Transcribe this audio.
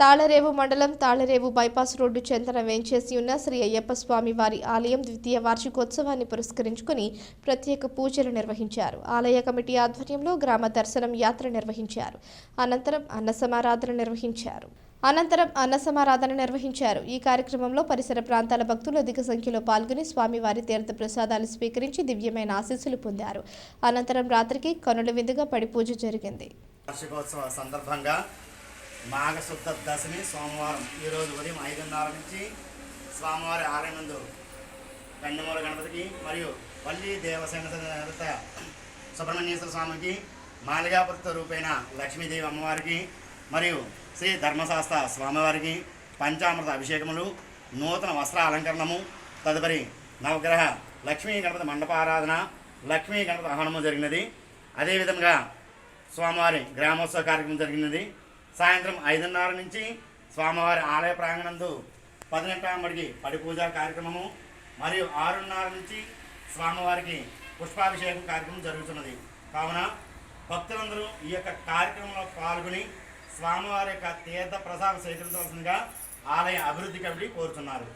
తాళరేవు మండలం Tallarevu bypass road చెంతన వేంచేసి ఉన్న శ్రీ అయ్యప్ప స్వామి వారి ఆలయం ద్వితీయ వార్షికోత్సవాన్ని పురస్కరించుకుని ప్రత్యేక పూజలు నిర్వహించారు. ఆలయ కమిటీ ఆధ్వర్యంలో గ్రామ దర్శనం యాత్ర నిర్వహించారు. అనంతరం అన్న సమారాధన నిర్వహించారు. అనంతరం అన్న సమారాధన నిర్వహించారు. ఈ కార్యక్రమంలో పరిసర ప్రాంతాల భక్తులు అధిక సంఖ్యలో పాల్గొని స్వామివారి తీర్థ ప్రసాదాలు స్వీకరించి దివ్యమైన ఆశీస్సులు పొందారు. అనంతరం రాత్రికి కనుల విందుగా పడి పూజ జరిగింది. వార్షికోత్సవ సందర్భంగా మాఘశుద్ధ దశమి సోమవారం. ఈరోజు ఉదయం ఐదున్నర నుంచి స్వామివారి ఆలయం నందు గణపతికి మరియు పల్లి దేవసేన సుబ్రహ్మణ్యేశ్వర స్వామికి మాలిగాపుత్ర రూపైన లక్ష్మీదేవి అమ్మవారికి మరియు శ్రీ ధర్మశాస్త్ర స్వామివారికి పంచామృత అభిషేకములు నూతన వస్త్ర అలంకరణము తదుపరి నవగ్రహ లక్ష్మీ గణపతి మండపారాధన లక్ష్మీ గణపతి ఆహ్వానము జరిగినది. అదేవిధంగా స్వామివారి గ్రామోత్సవ కార్యక్రమం జరిగినది. సాయంత్రం ఐదున్నర నుంచి స్వామివారి ఆలయ ప్రాంగణందు పదినెట్టాంబడికి పడి పూజా కార్యక్రమము మరియు ఆరున్నర నుంచి స్వామివారికి పుష్పాభిషేకం కార్యక్రమం జరుగుతున్నది. కావున భక్తులందరూ ఈ యొక్క కార్యక్రమంలో పాల్గొని స్వామివారి యొక్క తీర్థ ప్రసాదం స్వీకరించవలసిందిగా ఆలయ అభివృద్ధి కమిటీ కోరుతున్నారు.